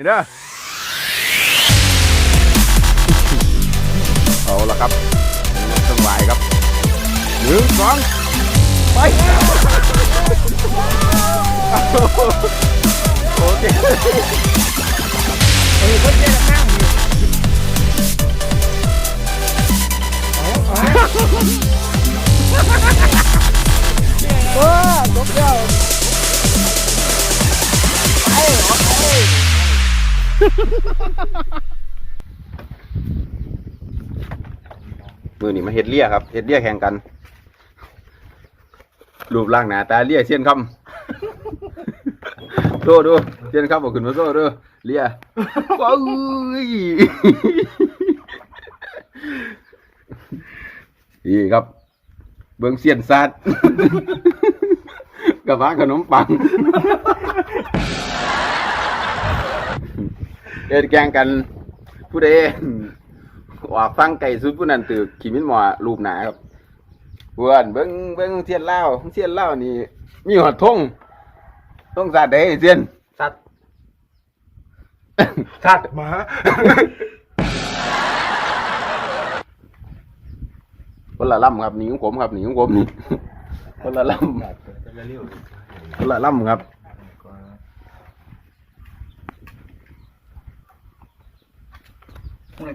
นี่เด้อเอาละครับสบายครับหนึ่งสองไปโอเคเออคนเดียวข้างนี่ เฮ็ดเลี่ยครับเฮ็ดเลี่ยแข่งกัน รูปร่างหนาตาเลี่ยเสี้ยนคำโซ่ดูเสี้ยนคำบอกขึ้นมาโซ่ดูเลี่ยว้าวนี่ครับ เบิ่งเสี้ยนสัตว์กับว่าขนมปังเอ็ดแกงกันผู้ใด ว่าฟังไก่สุดผู้นั้นตือขีมินหมอรูปหนาครับเพื่อนเบิ่งเบิ่งเทียนเล่าเทียนเล่านี่ มีหอดทงทงสัตว์ใดเทียนสัตว์สัตว์หมาคนละล่ำครับหนีของผมครับหนีของผมนี่คนละล่ำคนละล่ำครับ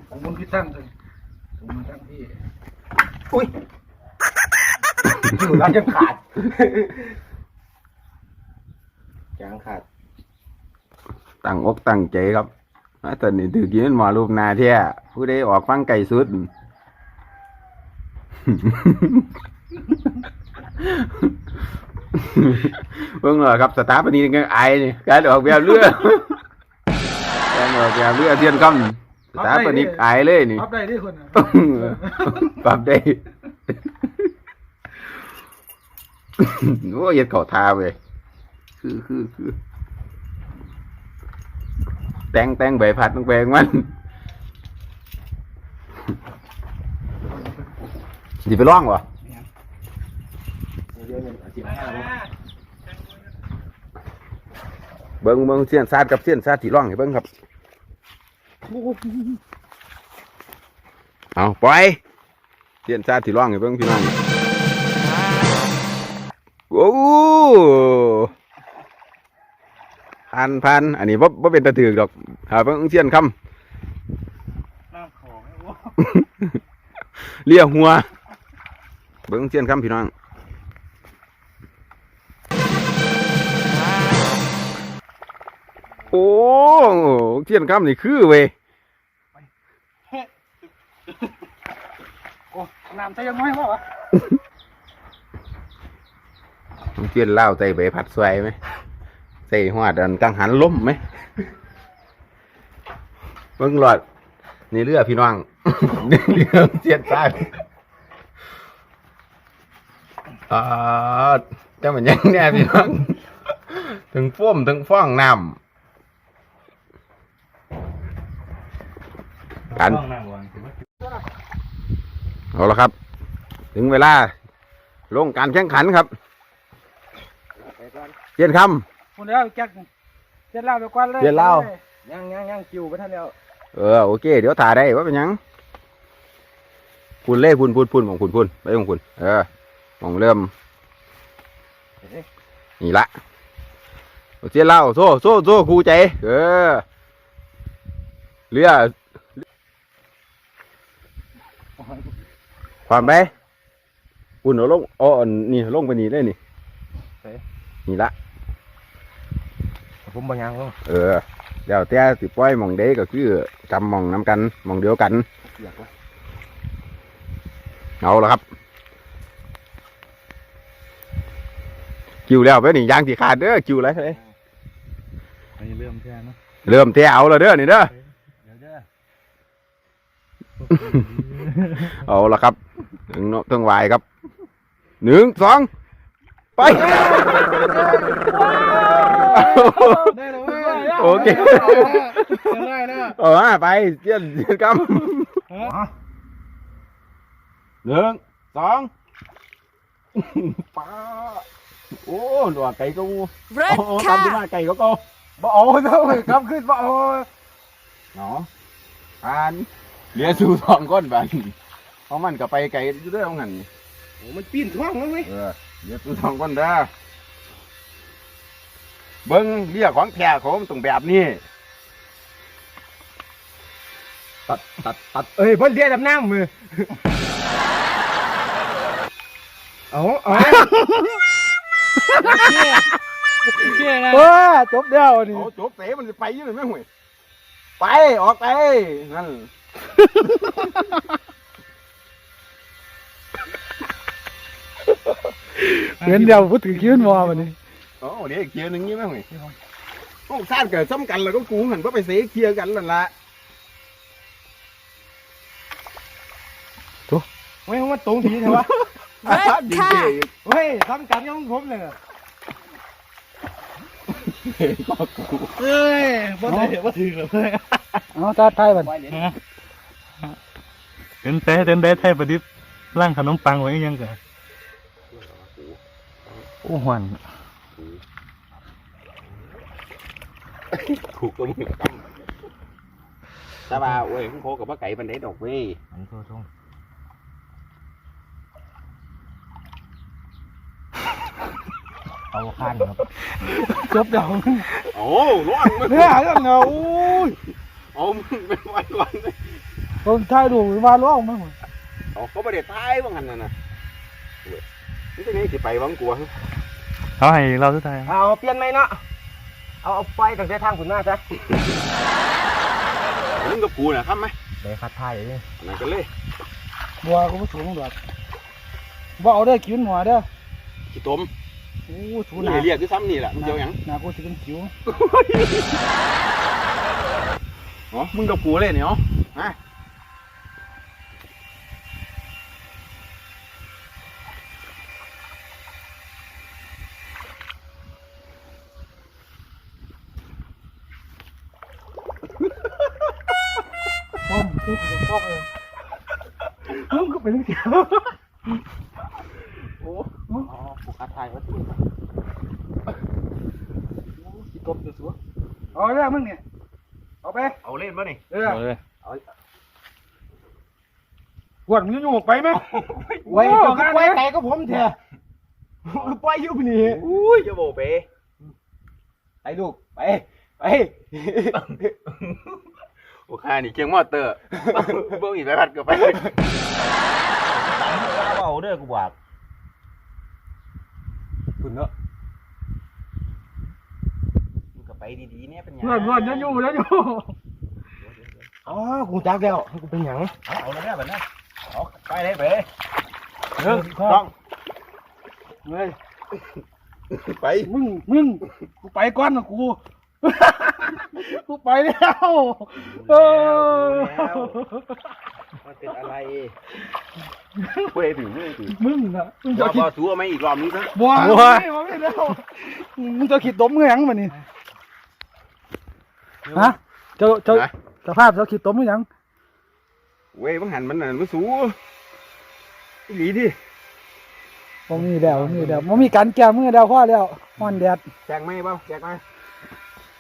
ผมมันพี่ตั้งเลยผมมาตั้งพี่อุ้ยอยู่ร้านยังขาดยางขาดตั้งอกตั้งใจครับตอนนี้ถือกินหมอรูปหนาเที่ยผู้ใดออกฟังไก่สุดเพิ่งเหรอครับสตาร์ปนีกันไอนี่การออกแบบเรือการออกแบบเรือเทียนคำ สตาร์ปนีไอเลยนี่พับได้ที่คนน่ะปรับได้ โอ้ยเฮ็ดเข่าทาเว้ยคือคือคือแต่งแต่งใบพัดต้องแปลงมันสิไปร้องวะเบิ้งเบิ้งเสี้ยนซาดกับเสี้ยนซาดที่ร้องให้เบิ้งครับ เอาปล่อยเสี้ยนซาดที่ร้องให้เบิ้งพี่น้องโอ้พันพันอันนี้ว่าว่าเป็นตะถือกดอกหาเบิ้งเสี้ยนคำน้ำของไอ้วะเลียหัว เบิ้งเสียนคำพี่น้อง เสียนคำนี่คือเว้ยโอ้น้ำใส่ยังน้อยมั้งวะเสียนเล่าวใส่ใบพัดสวยไหมใส่หัวดันกังหันล้มไหมเบิ้งหลอดนี่เรือพี่น้องนี่เรือเสียนใต้อ่าจะมันยังแน่พี่น้องถึงฟ้มถึงฟ้องน้ำ กันต้องนั่งวางถือว่าเอาละครับ ถึงเวลา ลงการแข่งขันครับเย็นคคนเดียวแจ็คเจ็ดเหล้าไปกวนเลยเจ็ดเหล้ายังยังยังคิวไปท่านเดียวำเออโอเค เดี๋ยวถ่ายได้ว่าเป็นหยังคุณเล่คุณพูดพูดของคุณพูดไปของคุณ เออของเริ่มนี่ละเอาเสียนเหล่าโซ่โซ่โซ่ครูใจ เออเรือ ความไปคุณเอาลงอ๋ออันนี่ลงไปนี่ได้นี่นี่ละผมบางอย่างลงเออเดี๋ยวแต่สิปล่อยหมองเด้ก็คือจำหมองน้ำกันหมองเดียวกันอยากวะเอาละครับคิวแล้วไปนี่ยางที่ขาดเด้อคิวอะไรเลยอันนี้เริ่มแท้เนาะเริ่มเทเอาแล้วเด้อนี่เด้อ เดี๋ยวเด้อ เอาละครับถึงโนถึงวายครับหนึ่งสองไป ได้แล้วเว้ยโอเค ได้แล้ว เอามาไปเจียนเจียนกำหนึ่งสองป้าโอ้หนวดไก่ก็งู Red โอ้ตามที่มาไก่ก็ก็บ่เอาเนาะกลับขึ้นบ่เอาเนาะอ่าน เหลือสู่สองคนบาดนี้เพราะมันก็ไปไกลอยู่เด้อของหันนี่โอ้มันปีนท้องแล้วเว้ยเออเหลือสู่สองคนเด้อเบิ่งเรียกของแท้ของมันต้องแบบนี้ตัดตัดตัดเอ้ยเพิ่นเรียกดำน้ำมือเอาเอาเชื่อนะเออจบเดียวนี่ โอ้จบเตะมันจะไปอยังไงแม่ห่วยไปออกไปนั่น เหมือนเดียวพูดถึงคิวมอวันนี้โอ้เดี๋ยวอีกเกียร์หนึงนี่แม่ห่วยโอ้ซ่านเกิดซ้ำกันแล้วก็กูหันก็ไปเสียเคลียร์กันนั่นละเฮ้ยมันตรงทีเถอะวะยิงเตะอีกเฮ้ยทำกันยังผมเลยเตะก็กูเอ้ยบ่ได้บ่ถึงเลยเอาตาไทยบัด เดินแต่เดินได้ไทยประดิษฐ์ร่างขนมปังไว้ยังกันโอ้หวันถูกตัวมึงแต่ว่าโอ้ยคุณโคกับว่าไก่ปันไดดอกเว้ยอันนี้ตัวตรงเอาข้านครับจบเดียวโอ้ร้อนมึงเนี่ยเรื่องเงาอุ้ยเอามึงเป็นวันวันเลย ผมถ่ายรูปมาร้องมั้งเอาเขาประเด็ท้ายว่างั้นน่ะนะเว้ยนี่จะไงสิไปวังกลัวเอาให้เราสุดท้ายเอาเปลี่ยนไหมเนาะเอาเอาไฟตั้งแต่ทางคุณหน้าจ้ะมึงกับกูนะครับไหมเดี๋ยวคัดท้ายเลยอันนั้นกันเลยบัวก็บ่สูงดอกบ่เอาเด้อคิวหัวเด้อขี้ต้มโอ้สูกูงหนาเรียกคือซ้ำนี่แหละมึงเดียวหยังหนากูสิเป็นคิวอ๋อมึงกับกูเลยเนี่ยเนาะ มาป้อมคือป้อมเออมึงก็เป็นเกี่ยวโอ้อ๋อกูคัดทายว่าที่สิกบตัวสัวเอาเด้อมึงเนี่ย เอาไป เอาเล่นป่ะนี่ เออ เอาเลยกวนมึงจะอยู่ไปไหมไว้ก็คือไว้ไก่ก็ผมเถอะคือปล่อยอยู่ปนี่อุ้ยจะโบเปไปลูก ไป ไป โอ้ข้านี่เกียงมอเตอร์เบิ้งอีกไปพัดกับไปเอาเด้อกูบอกคุณเนาะมึงก็ไปดีๆเนี่ยเป็นหยังเพื่อนเพื่อนจะอยู่จะอยู่อ๋อกูจักแล้วกูเป็นหยังเอาเอาเลยเนี่ยแบบนี้เอาไปเลยเปหนึ่งต้องเฮ้ยไปมึงมึงกูไปก่อนนะกู กูไปแล้วเออมันเป็นอะไรเว้ยถึงเว้ยถึงมึงนะมึงจะจะคิคิดดตัวไหมอีกรอบนี้ซะบัวไม่ไม่แล้วมึงจะคิดดมเงี้ยงมันนี่ฮะเจ้าเจ้าสภาพเจ้าคิดดมเงี้ยงเว้ยมึงหันมันน่ะมันสูอีหลีดิผมมีแล้วมีแล้วผมมีการแก้มือแล้วพ่อแล้วมันแดดแจงไหมเปล่าแจงไหม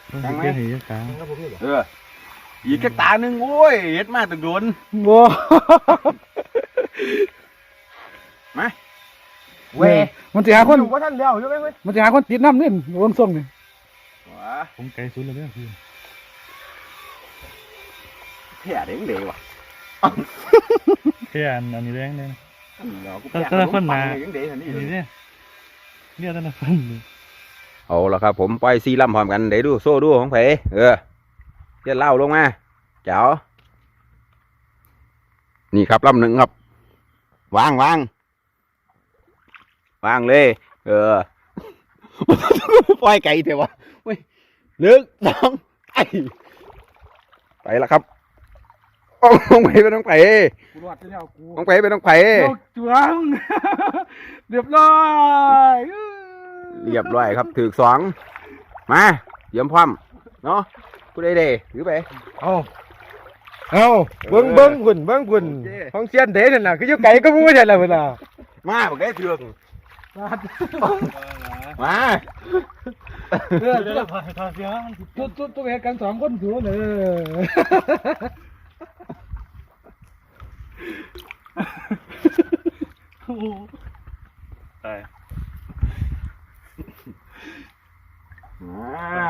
แข็งไหมเอออีกแค่ตาหนึ่งโอ้ยเฮ็ดมาตึงโดนบัวมาเว้ยมันจะหาคนอยู่ว่าท่านเลี้ยวใช่ไหมเว้ยมันจะหาคนติดน้ำนี่โอนส่งนี่ว้าผมไกลสุดแล้วเนี่ยคือแผลเด้งเด้ว่ะแค่อันอันนี้แรงเนี่ยเดี๋ยวกูแต่แต่ละคนมาเด้งเด้ทันทีอันนี้เนี่ยเนี่ยตั้งแต่ฟันเอาละครับผมปล่อยซีล่ำพร้อมกันเดี๋ยวดูโซ่ดูของไผเออเดี๋ยวเล่าลงมาเจ๋วนี่ครับลำหนึ่งครับ วางวางวางเลย เออปล่อยไก่เถอะวะเว้ยหนึ่งสองไอไปแล้วครับโอ้ต้องไปไปต้องไปกูรอดจะแล้วกูต้องไปไปต้องไปโลกจวงเรียบร้อย เรียบร้อยครับถือสองมาเยี่ยมพร้อมเนาะกูได้เด้ถือไป เอาเอาเบิ้งเบิ้งคุณเบิ้งคุณโอเคห้องเสียนเด้นั่นน่ะคืออยู่ไก่ก็มู้ใช่แล้วเวลามาบอกได้เถือกมาเออตัวตัวตัวตัวเหตุกันสองคนสูนเออโอ้โห ใช่ อ่า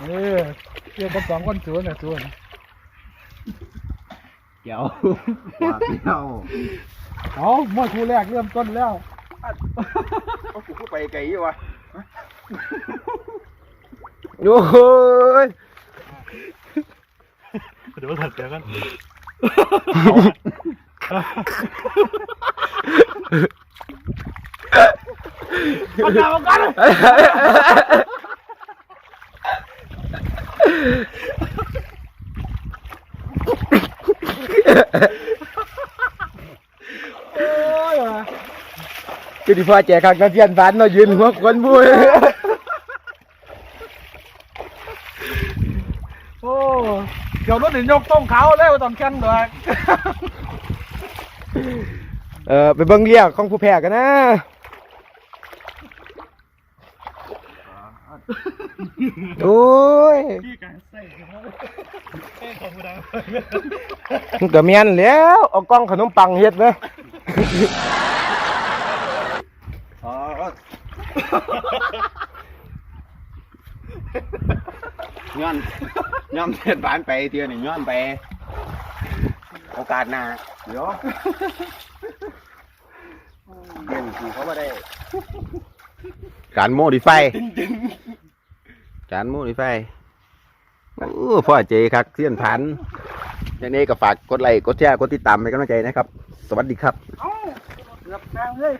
เออเรีย กกันสองคนสูนน่ะสูนเกี่ยวว่าเดียวเอาเมื่อคู่แรกเริ่มต้นแล้วเอากูก็ไปไกลอยู่วะโอ้ยเดี๋ยวถัดเดี๋ยวกันมาจับกัน โอ้ยว่ะคือที่พ่อแจกขักนักเรียนบ้านเนาะยืนหัวคนบุ้ยโอ้เดี๋ยวรถถึงยกต้งเขาแล้วตอนแข่งด้วยเออไปเบิ่งเรียกของผู้แพ้กันนะ โอ้ยพี่การใส่ใส่ของดังมันก็แม่นแล้วเอากล้องขนมปังเฮ็ดนะอ๋อย้อนย้อนเฮ็ดบ้านไปเที่ยวนี่ย้อนไป โอกาสหน้าเดี๋ยวเรียนกูเขาบ่ได้ การโมดิไฟ การโมดิไฟโอ้พ่อเจครับเสี้ยนพันยังนี้ก็ฝากกดไลค์กดแชร์กดติดตามเป็นกำลังใจนะครับ สวัสดีครับเอ้าเกือบแข่งเลย